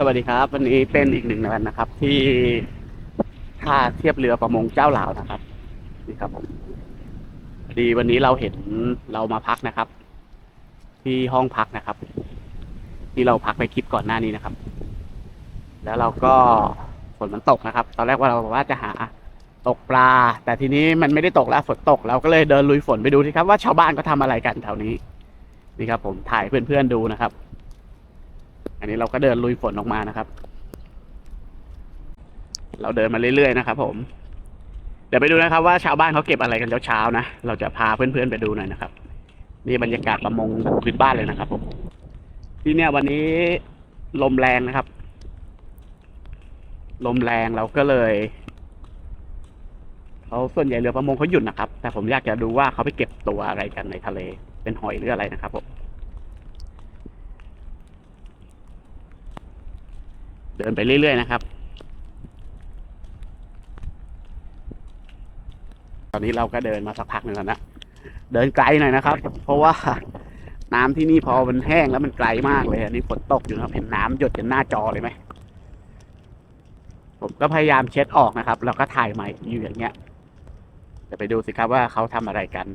สวัสดีครับ วันนี้เป็นอีกหนึ่งวันนะครับ ที่ท่าเทียบเรือประมงเจ้าหลาวนะครับนี่ครับผมดีวันนี้เราเห็นเรามาพักนะครับ ที่ห้องพักนะครับ ที่เราพักไปคลิปก่อนหน้านี้นะครับ แล้วเราก็ฝนมันตกนะครับ ตอนแรกว่าเราว่าจะหาตกปลา แต่ทีนี้มันไม่ได้ตกแล้วฝนตกเราก็เลยเดินลุยฝนไปดูสิครับว่าชาวบ้านก็ทำอะไรกันแถวนี้นี่ครับ ผมถ่ายเพื่อนๆดูนะครับ อันนี้เราก็เดินลุยฝนออกมานะครับ เราเดินมาเรื่อยๆนะครับ ผม เดี๋ยวไปดูนะครับ ว่าชาวบ้านเขาเก็บอะไรกันเช้าๆนะ เราจะพาเพื่อนๆไปดูหน่อยนะครับ นี่บรรยากาศประมงบบพื้นบ้านเลยนะครับ ผม ที่เนี่ยวันนี้ลมแรงนะครับ ลมแรงเราก็เลยเขาส่วนใหญ่เรือประมงเขาหยุดนะครับ แต่ผมอยากจะดูว่าเขาไปเก็บตัวอะไรกันในทะเล เป็นหอยหรืออะไรนะครับผม เดินไปเรื่อยๆนะครับ ตอนนี้เราก็เดินมาสักพักหนึ่งแล้วนะ เดินไกลหน่อยนะครับ เพราะว่าน้ำที่นี่พอมันแห้งแล้วมันไกลมากเลยอันนี้ฝนตกอยู่นะเห็นน้ำหยดจนหน้าจอเลยไหมผมก็พยายามเช็ดออกนะครับ แล้วก็ถ่ายใหม่อยู่อย่างเงี้ยจะไปดูสิครับว่าเขาทำอะไรกัน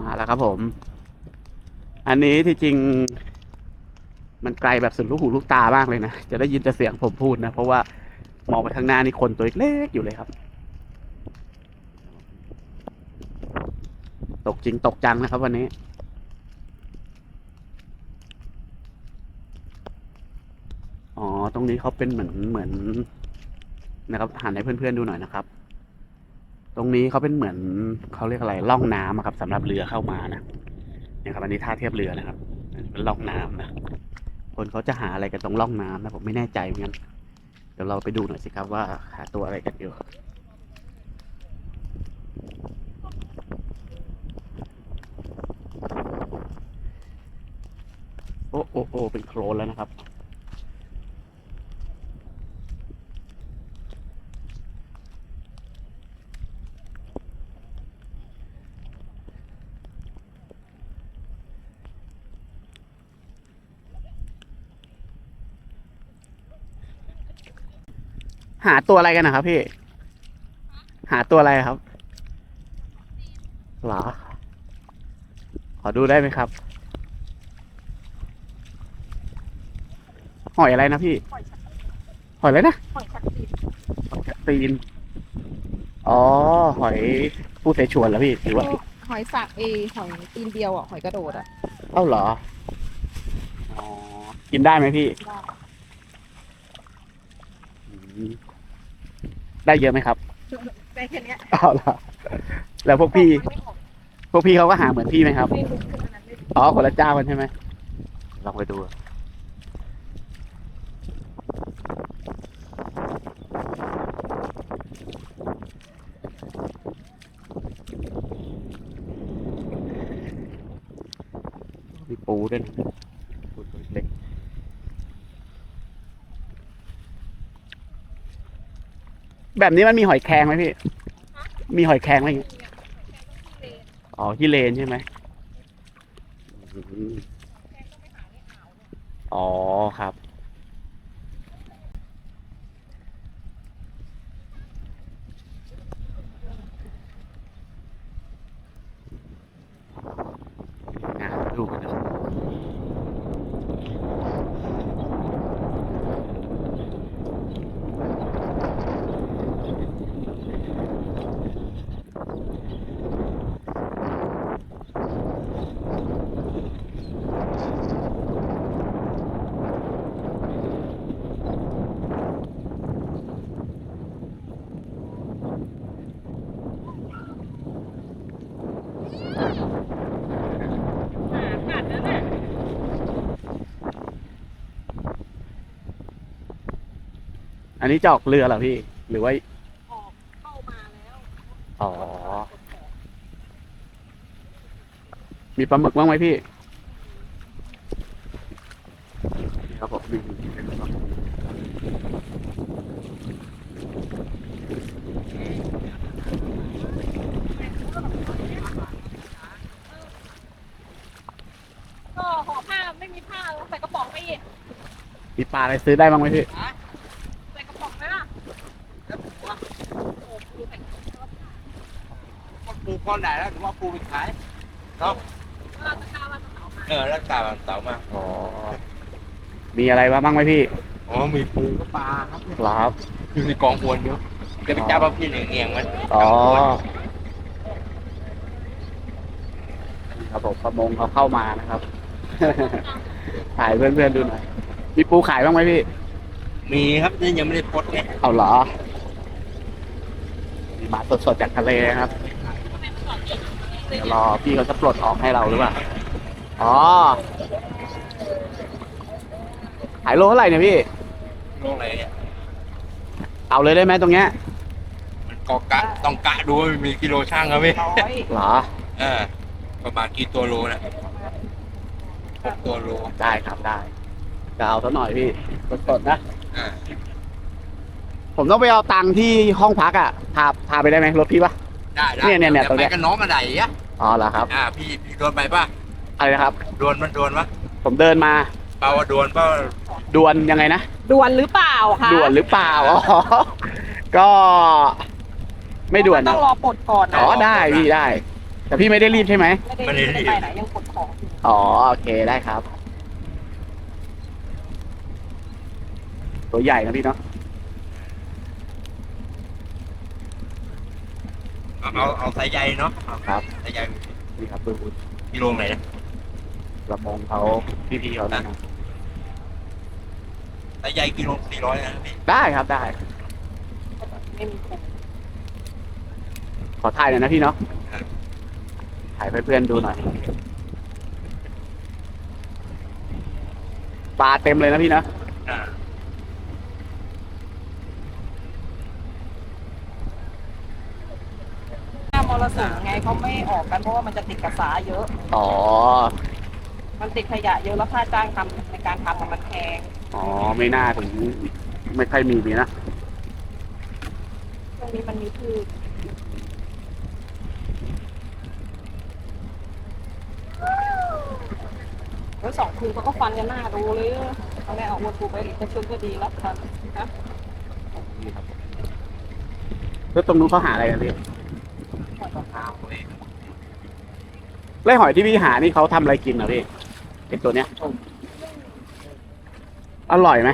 มาแล้วครับผม อันนี้ที่จริง มันไกลแบบสุดลูกหูลูกตามากเลยนะ จะได้ยินแต่เสียงผมพูดนะ เพราะว่ามองไปข้างหน้านี่คนตัวเล็กๆอยู่เลยครับ ตกจริงตกจังนะครับวันนี้อ๋อ ตรงนี้เขาเป็นเหมือนเหมือน นะครับหันให้เพื่อนๆดูหน่อยนะครับ ตรงนี้เขาเป็นเหมือนเขาเรียกอะไรล่องน้ำครับสำหรับเรือเข้ามานะ นี่ยครับอันนี้ท่าเทียบเรือนะครับเป็นล่องน้ำนะคนเขาจะหาอะไรกันตรงล่องน้ำนะผมไม่แน่ใจเหมือนกันเดี๋ยวเราไปดูหน่อยสิครับว่าหาตัวอะไรกันอยู่โอ้โอ้โอ้เป็นโคลนแล้วนะครับ หาตัวอะไรกันนะครับพี่ หาตัวอะไรครับเหรอ ขอดูได้ไหมครับ หอยอะไรนะพี่ หอยชักหอยอะไรนะ หอยชักตีนหอยกระตีน อ๋อ หอยผู้เสฉวนเหรอพี่หรือว่า หอยสักเอหอยตีนเดียวอะ หอยกระโดดอะ เอ้าเหรอ อ๋อ กินได้ไหมพี่ ได้อืมได้เยอะไหมครับได้แค่เนี้ยเอ้าเหรอแล้วพวกพี่ ไม่ออกพวกพี่เขาก็หาเหมือนพี่ไหมครับ ไม่รู้คืออันนั้นไม่รู้อ๋อคนละเจ้ากันใช่ไหมลองไปดูมีปูด้วยนะปูตัวเล็ก แบบนี้มันมีหอยแครงไหมพี่ มีหอยแครงไหมอย่างเงี้ยอ๋อที่เลนใช่ไหมอืมอ๋อครับ อันนี้จะออกเรือเหรอพี่ หรือว่า ออกเข้ามาแล้วอ๋อ มีปลาหมึกบ้างไหมพี่ครับผมมีเป็นปลาหมึกมีผ้าเราใส่กระป๋องไปอีกมีปลาอะไรซื้อได้บ้างไหมพี่ใส่กระป๋องไหมล่ะโอ้โหดูใส่กระป๋อง ปู ก้อนใหญ่แล้วถือว่าปูไปขายเนาะเราจะกาวันเสาร์มาเออแล้วกาบเสาร์มาอ๋อ มีอะไรบ้างไหมพี่อ๋อมีปูกับปลาครับเหรอครับ อยู่ในกองอวนเยอะจะไปจับเอาพี่เหนียงเงียงๆมันอ๋อ ครับผมประมงเขาเข้ามานะครับ ถ่ายเพื่อนๆดูหน่อย มีปูขายบ้างไหมพี่ มีครับนี่ยังไม่ได้พดไงเอาเหรอมีมาสดๆจากทะเลนะครับเดี๋ยว รอพี่เขาจะปลดออกให้เราหรือเปล่า อ๋อ ขายโลเท่าไหร่เนี่ยพี่ โลกอะไรเนี่ยเอาเลยได้ไหมตรงเนี้ยมันกอกะต้องกะดูว่ามีกิโลช่างครับพี่ร้อยเหรอ เออประมาณกี่ตัวโลนะหกตัวโลได้ครับได้จะเอาซะหน่อยพี่สดๆนะ อ่าผมต้องไปเอาตังค์ที่ห้องพักอะ พาพาไปได้ไหมรถพี่ปะ ได้ได้เนี่ยเนี่ยเนี่ยดี๋วตรงเนี้ไปยกับน้องอะไรอะ อ๋อเหรอครับ อ่าพี่พี่โดนไปป่ะอะไรนะครับ โดนมันโดนปะผมเดินมาเปล่าว่าโดนเปล่าดวนยังไงนะด่วนหรือเปล่าคะด่วนหรือเปล่าอ๋อก็ไม่ด่วนต้นะองรอปลดก่อนนะอ๋อได้พี่ได้ แต่พี่ไม่ได้รีบใช่ไหมไม่ได้ไม่ได้ไปไหนยังปลดของอยู่อ๋อโอเคได้ครับ ตัวใหญ่นะพี่เนาะ เอาเอาเอาสายใยเนาะเอาครับสายใยนี่ครับดูกิโลไหนนะ ประมงเขาพี่ๆเขานะสายใยกิโลสี่ร้อยนะพี่ได้ครับได้ ไม่มีคนขอถ่ายหน่อยนะพี่เนาะถ่ายให้เพื่อนๆดูหน่อยปลาเต็มเลยนะพี่นะอ่า หน้า มรสุมไงเขาไม่ออกกันเพราะว่ามันจะติดกระสาเยอะ อ๋อ มันติดขยะเยอะแล้วค่าจ้างทำในการทำอะมันแพงอ๋อ ไม่น่าถึงไม่ค่อยมีนี่นะช่วงนี้มันมีพืชแล้วสองคืนเขาก็ฟันกันหน้าดูเลยเอาแม่เอาวัวปูไปกระชุนก็ดีแล้วครับนะแล้วตรงนู้นเขาหาอะไรกันพี่ หอยกระเพรา ไล่หอยที่พี่หานี่เขาทำอะไรกินเหรอพี่ไอตัวเนี้ย อร่อยไหม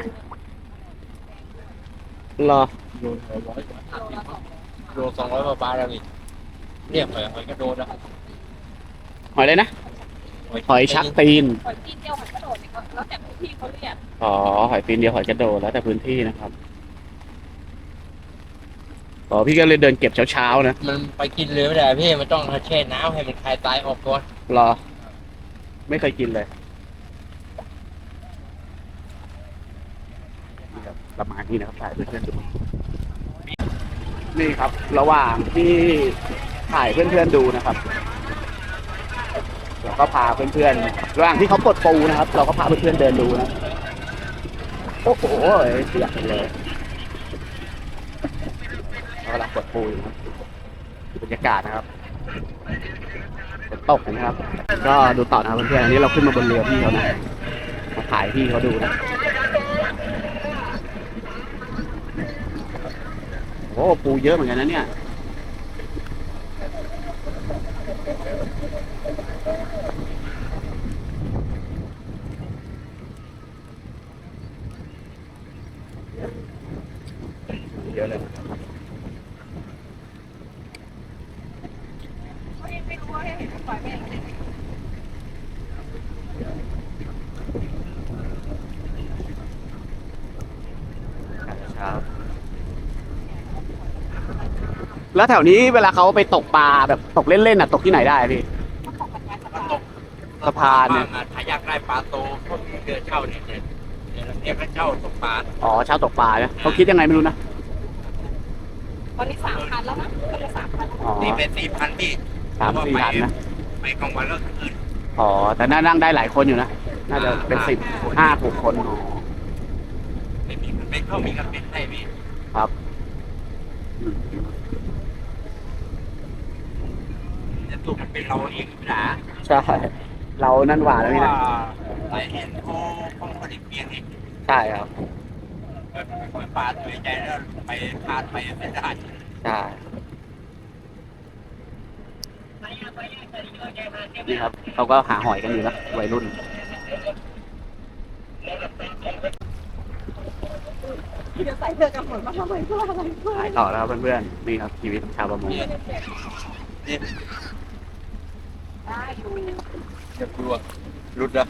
เหรอ โลร้อยโลสองร้อยกว่าบาทแล้วนี่เรียกหอยหอยกระโดดนะหอยเลยนะ หอยชักตีน หอยที่เดียวหอยกระโดดเนี่ยก็แล้วแต่พื้นที่เขาเรียก อ๋อ หอยตีนเดียวหอยกระโดดแล้วแต่พื้นที่นะครับ อ๋อพี่ก็เลยเดินเก็บเช้าๆนะมันไปกินเลยไม่ได้พี่มันต้องแช่น้ำให้มันคลายตายออกก่อนรอ ไม่เคยกินเลยนี่ครับประมาณนี้นะครับถ่ายเพื่อนๆดูนี่ครับ ระหว่างที่ถ่ายเพื่อนๆดูนะครับเราก็พาเพื่อนๆระหว่างที่เขาปลดปูนะครับ เราก็พาเพื่อนๆเดินดูนะโอ้โหเสียไปเลยเรากำลัง ปูอยู่ครับบรรยากาศนะครับฝนตกนะครับ ก็ดูต่อนะครับเพื่อนๆอันนี้เราขึ้นมาบนเรือพี่เขานะมาถ่ายพี่เขาดูนะโอ้ปูเยอะเหมือนกันนะเนี่ยอะเลย เขายังไม่รู้ว่าให้เห็นปล่อยไม่เห็น ครับ แล้วแถวนี้เวลาเขาไปตกปลาแบบตกเล่นๆน่ะตกที่ไหนได้พี่สะพานเนี่ยบ้ถ้าอยากได้ปลาโตก็มีเรือเช่าเนี่ยเนี่ยเดี๋ยวเราเรียกให้เช่าตกปลาอ๋อเช่าตกปลาเนี่ยเขาคิดยังไงไม่รู้นะตอนนี้สามพันแล้วนะก็จะสามพันอ๋อนี่เป็นสี่พันพี่สามสี่พันนะไปกลางวันแล้วคืนอ๋อแต่น่านั่งได้หลายคนอยู่นะน่าจะเป็นสิบห้าหกคนอ๋อไม่มีมันไม่เข้ามีกันเป็นให้พี่อืมแต่ตัวมันเป็นเราเองไม่ได้ใช่ เรานั่นหว่าแล้วเพพี่ราะนะว่าไหลเห็นโอ้คงผลิตเพียงอีกใช่ครับเกิดไม่ค่อยปาดเลยใจแล้วไปพาดไปไม่ได้ใช่นี่ครับเขาก็หาหอยกันอยู่นะวัยรุ่นเดี๋ยวใส่เสื้อกันฝนมาทำไมเพื่ออะไรเพื่อหายต่อแล้วครับเพื่อนๆนี่ครับชีวิตชาวประมงนี่ได้อยู่ เดี๋ยวกลัวรุดนะ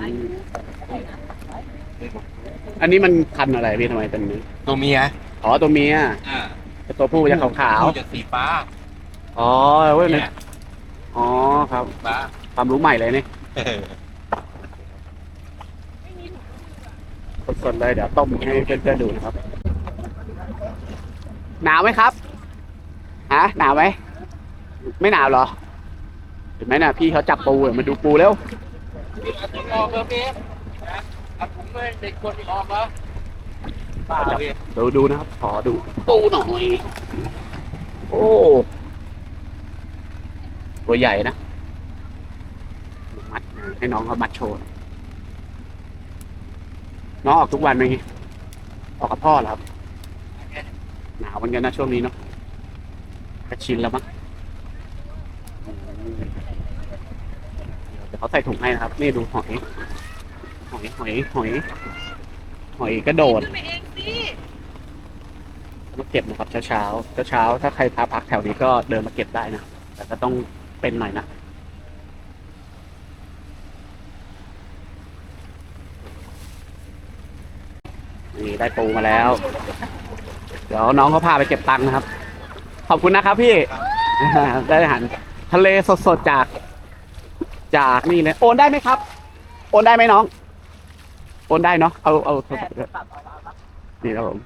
อืมอันนี้มันพันธุ์อะไรพี่ทำไมเป็นนี้ตัวเมียอ๋อตัวเมียอ่าแต่ตัวผู้จะขาวจะสีฟ้าๆอ๋อเว้ยเนี่ยอ๋อครับ ฟ้าความรู้ใหม่เลยนี่เออสดๆเลยเดี๋ยวต้มให้เพื่อนๆดูนะครับ หนาวไหมครับฮะหนาวไหม ไม่หนาวเหรอ เห็นไหมน่ะพี่เขาจับปูอะมาดูปูแล้วออกแล้วพี่นะผมไม่เด็กคนที่ออกแล้วป้าพี่ดูดูนะครับ ขอดูปูหน่อย โอ้ ตัวใหญ่นะ มัดให้น้องเขามัดโชว์ น้องออกทุกวันไหมออกกับพ่อเหรอครับ หนาวเหมือนกันนะช่วงนี้เนาะก็ชินแล้วมั้งอืม เขาใส่ถุงให้นะครับ นี่ดูหอย หอย หอย หอย หอยกระโดด ขึ้นไปเองสิมาเก็บนะครับเช้าเช้าเช้าเช้าๆถ้าใครพาพักแถวนี้ก็เดินมาเก็บได้นะ แต่ก็ต้องเป็นหน่อยนะ นี่ได้ปูมาแล้ว เดี๋ยวน้องเขาพาไปเก็บตังค์นะครับ ขอบคุณนะครับพี่ ได้อาหารทะเลสดๆจาก จากนี่เลยโอนได้ไหมครับ โอนได้ไหมน้อง โอนได้เนาะเอาเอาโทรศัพท์ด้วยนี่ครับผม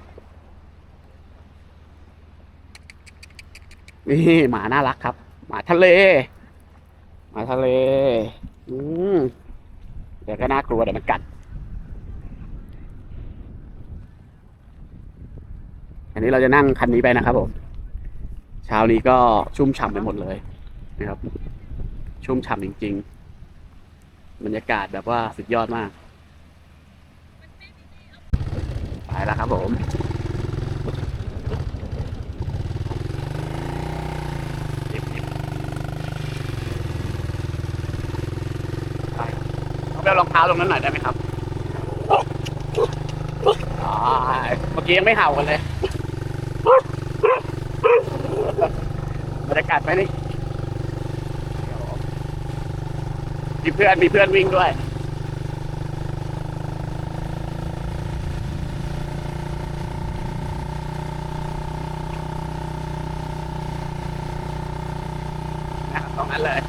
นี่หมาน่ารักครับ หมาทะเล หมาทะเล อืมเดี๋ยวก็น่ากลัวเดี๋ยวมันกัด อันนี้เราจะนั่งคันนี้ไปนะครับผมเช้านี้ก็ชุ่มฉ่ำไปหมดเลยนะครับ ชุ่มฉ่ำจริง ๆ บรรยากาศแบบว่าสุดยอดมาก ไปแล้วครับผมเอาไปเอารองเท้าตรงนั้นหน่อยได้ไหมครับเมื่อกี้ยังไม่เห่ากันเลย บรรยากาศไหมนี่ มีเพื่อนมีเพื่อนวิ่งด้วย นะครับตรงนั้นเลย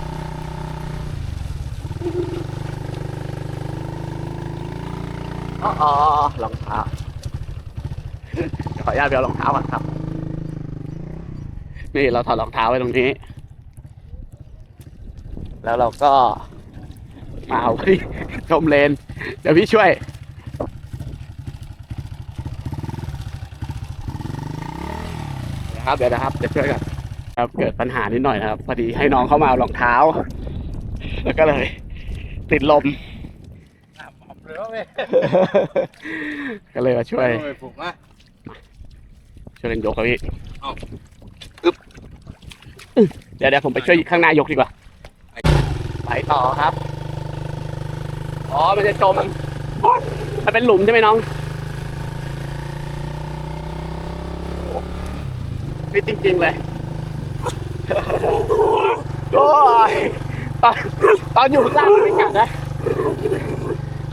อ๋ออ๋อรองเท้า ขออนุญาตเอารองเท้าก่อนครับ นี่เราถอดรองเท้าไว้ตรงนี้ แล้วเราก็ มาเอาที่ชมเลน เดี๋ยวพี่ช่วยนะครับเดี๋ยวนะครับจะช่วยกันครับเกิดปัญหานิดหน่อยนะครับ พอดีให้น้องเข้ามาเอารองเท้า แล้วก็เลย ติดลมหน้าปอบเลยว่าเว้ยก็เลยมาช่วยไม่ผูกนะช่วยกันยกครับพี่เอาอึ๊บเดี๋ยวเดี๋ยวผมไปช่วยข้างหน้ายกดีกว่า ไปต่อครับ อ๋อ มันจะจม มันเป็นหลุมใช่ไหมน้องนี่จริง ๆ เลย โอ้ยตอนตอนอยู่ข้างล่างมันไม่กัดนะ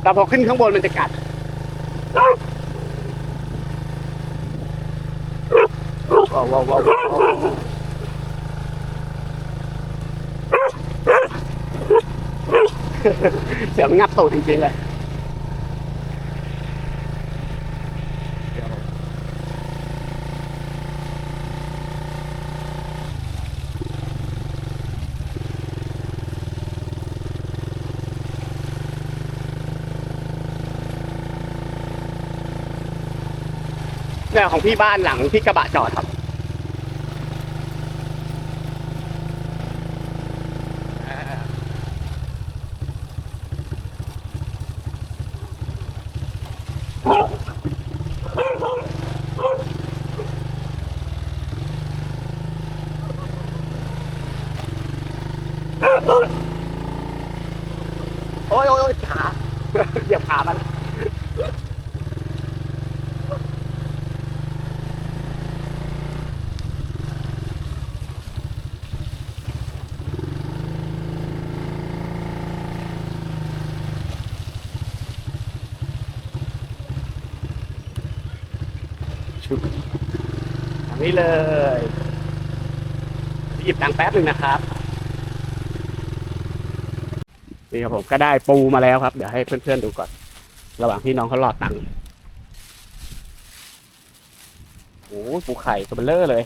แต่พอขึ้นข้างบนมันจะกัด ว้าวว้าวว้าวว้าว เสียงงับตูดจริงๆเลยเนี่ยของพี่บ้านหลังที่กระบะจอดครับ โอ้ยโอ้ยโอ้ยขาเหยียบขามันชุบทางนี้เลยหยิบตังแป๊บหนึ่งนะครับ นี่ครับผมก็ได้ปูมาแล้วครับ เดี๋ยวให้เพื่อนๆดูก่อน ระหว่างที่น้องเขาหลอดตังค์โอ้ยปูไข่ตัวเบลเลอร์เลย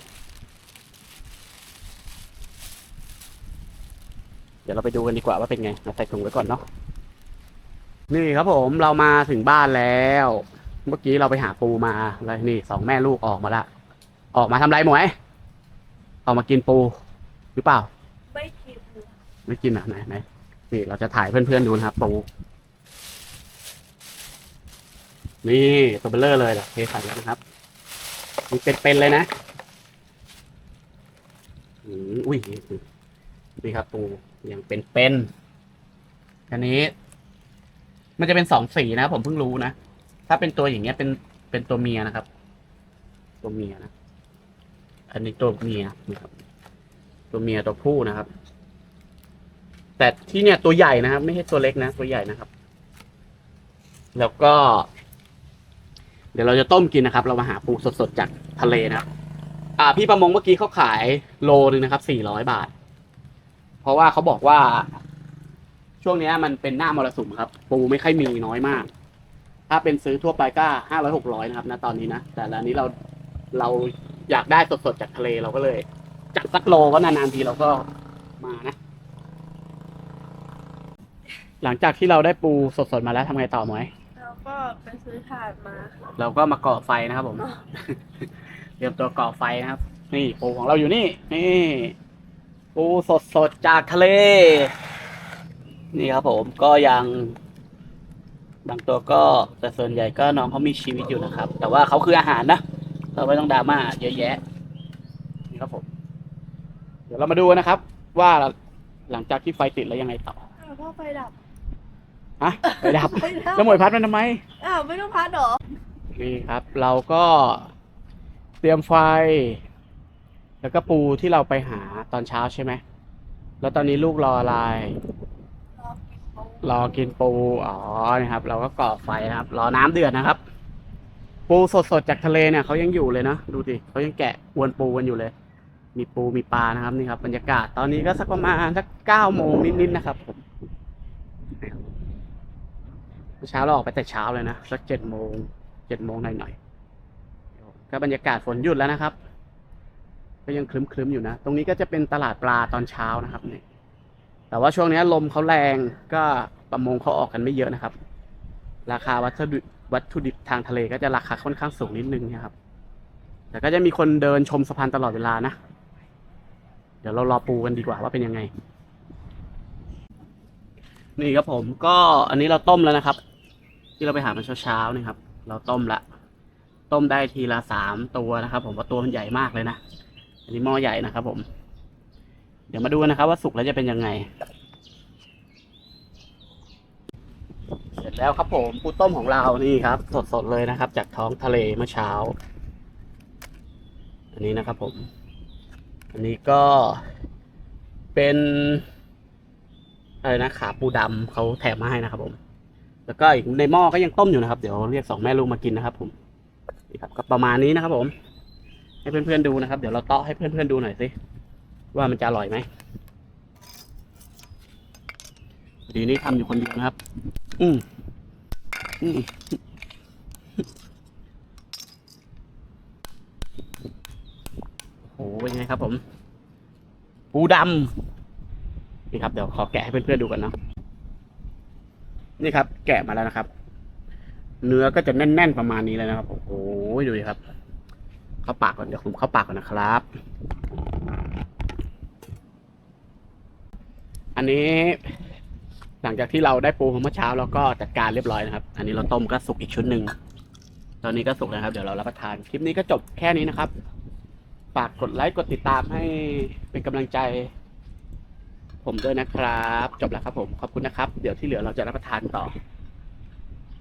เดี๋ยวเราไปดูกันดีกว่าว่าเป็นไงเราใส่ถุงไว้ก่อนเนาะนี่ครับผมเรามาถึงบ้านแล้ว เมื่อกี้เราไปหาปูมาแล้วนี่สองแม่ลูกออกมาละออกมาทำไรหมวยออกมากินปูหรือเปล่า ไม่คิดไม่กินอะไหนไหน นี่เราจะถ่ายเพื่อนๆดูนะครับปูนี่ตัวเบลเลอร์เลยเหรอเทใส่แล้วนะครับมันเป็นๆเลยนะอืมอุ้ยนี่ครับปูยังเป็นๆอันนี้ มันจะเป็นสองสีนะ ผมเพิ่งรู้นะ ถ้าเป็นตัวอย่างเงี้ยเป็นเป็นตัวเมียนะครับ ตัวเมียนะ อันนี้ตัวเมียนะครับ ตัวเมียตัวผู้นะครับ แต่ที่เนี่ยตัวใหญ่นะครับ ไม่ใช่ตัวเล็กนะตัวใหญ่นะครับ แล้วก็ เดี๋ยวเราจะต้มกินนะครับ เรามาหาปูสดๆจากทะเลนะครับอ่า พี่ประมงเมื่อกี้เขาขายโลนึงนะครับสี่ร้อยบาท เพราะว่าเขาบอกว่า ช่วงนี้มันเป็นหน้ามรสุมครับ ปูไม่ค่อยมีน้อยมาก ถ้าเป็นซื้อทั่วไปก็ห้าร้อยหกร้อยนะครับนะตอนนี้นะแต่อันนี้เราเราอยากได้สดๆจากทะเลเราก็เลยจัดสักโลก็นานๆทีเราก็มานะ หลังจากที่เราได้ปูสดๆมาแล้วทำไงต่อหมวย แล้วก็ไปซื้อถ่านมาเราก็มาก่อไฟนะครับผม เตรียมตัวก่อไฟนะครับ นี่ปูของเราอยู่นี่ นี่ ปูสดๆจากทะเล นี่ครับผมก็ยัง บางตัวก็แต่ส่วนใหญ่ก็น้องเขามีชีวิตอยู่นะครับ แต่ว่าเขาคืออาหารนะเราไม่ต้องดราม่าเยอะแยะ นี่ครับผม เดี๋ยวเรามาดูนะครับ ว่าหลังจากที่ไฟติดแล้วยังไงต่ออ้าวพ่อไฟดับ ฮะไฟดับไฟดับแล้วหมวยพัดมันทำไม อ้าวไม่ต้องพัดเหรอ นี่ครับ เราก็เตรียมไฟ แล้วก็ปูที่เราไปหาตอนเช้าใช่ไหม แล้วตอนนี้ลูกรออะไร รอกินปู อ๋อนี่ครับ เราก็ก่อไฟนะครับ รอน้ำเดือดนะครับ ปูสดๆจากทะเลเนี่ยเขายังอยู่เลยนะ ดูดิเขายังแกะอวนปูกันอยู่เลย มีปูมีปลานะครับนี่ครับบรรยากาศตอนนี้ก็สักประมาณสักเก้าโมงนิดๆนะครับผมเมื่อ เช้าเราออกไปแต่เช้าเลยนะ สักเจ็ดโมงเจ็ดโมงหน่อยๆก็บรรยากาศฝนหยุดแล้วนะครับ ก็ยังคลึ้มๆอยู่นะ ตรงนี้ก็จะเป็นตลาดปลาตอนเช้านะครับเนี่ยแต่ว่าช่วงนี้ลมเขาแรงก็ประมงเขาออกกันไม่เยอะนะครับ ราคาวัตถุดิบวัตถุดิบทางทะเลก็จะราคาค่อนข้างสูงนิดนึงนะครับ แต่ก็จะมีคนเดินชมสะพานตลอดเวลานะ เดี๋ยวเรารอปูกันดีกว่าว่าเป็นยังไง นี่ครับผมก็อันนี้เราต้มแล้วนะครับ ที่เราไปหามาเช้าๆนี่ครับ เราต้มละ ต้มได้ทีละสามตัวนะครับ ผมว่าตัวมันใหญ่มากเลยนะ อันนี้หม้อใหญ่นะครับ ผม เดี๋ยวมาดูกันนะครับ ว่าสุกแล้วจะเป็นยังไง เสร็จแล้วครับผมปูต้มของเรานี่ครับ สดๆเลยนะครับ จากท้องทะเลเมื่อเช้า อันนี้นะครับ ผม อันนี้ก็เป็นอะไรนะขาปูดำเขาแถมมาให้นะครับผม แล้วก็อีกในหม้อก็ยังต้มอยู่นะครับ เดี๋ยวเรียกสองแม่ลูกมากินนะครับ ผมนี่ครับก็ประมาณนี้นะครับ ผม ให้เพื่อนๆดูนะครับ เดี๋ยวเราเตาะให้เพื่อนๆดูหน่อยสิว่ามันจะอร่อยไหมดีนี้ทำอยู่คนเดียวนะครับ อืมอืมโอ้โหเป็นไงครับ ผม ปูดำนี่ครับเดี๋ยวขอแกะให้เพื่อนๆดูกันเนาะ นี่ครับ แกะมาแล้วนะครับ เนื้อก็จะแน่นๆประมาณนี้เลยนะครับ โอ้โหดูดิครับ เข้าปากก่อนเดี๋ยวผมเข้าปากก่อนนะครับ อันนี้ หลังจากที่เราได้ปูเมื่อเช้าเราก็จัดการเรียบร้อยนะครับ อันนี้เราต้มก็สุกอีกชุดหนึ่งตอนนี้ก็สุกแล้วครับ เดี๋ยวเรารับประทานคลิปนี้ก็จบแค่นี้นะครับฝากกดไลค์กดติดตามให้เป็นกำลังใจ ผมด้วยนะครับ จบแล้วครับผม ขอบคุณนะครับ เดี๋ยวที่เหลือเราจะรับประทานต่อ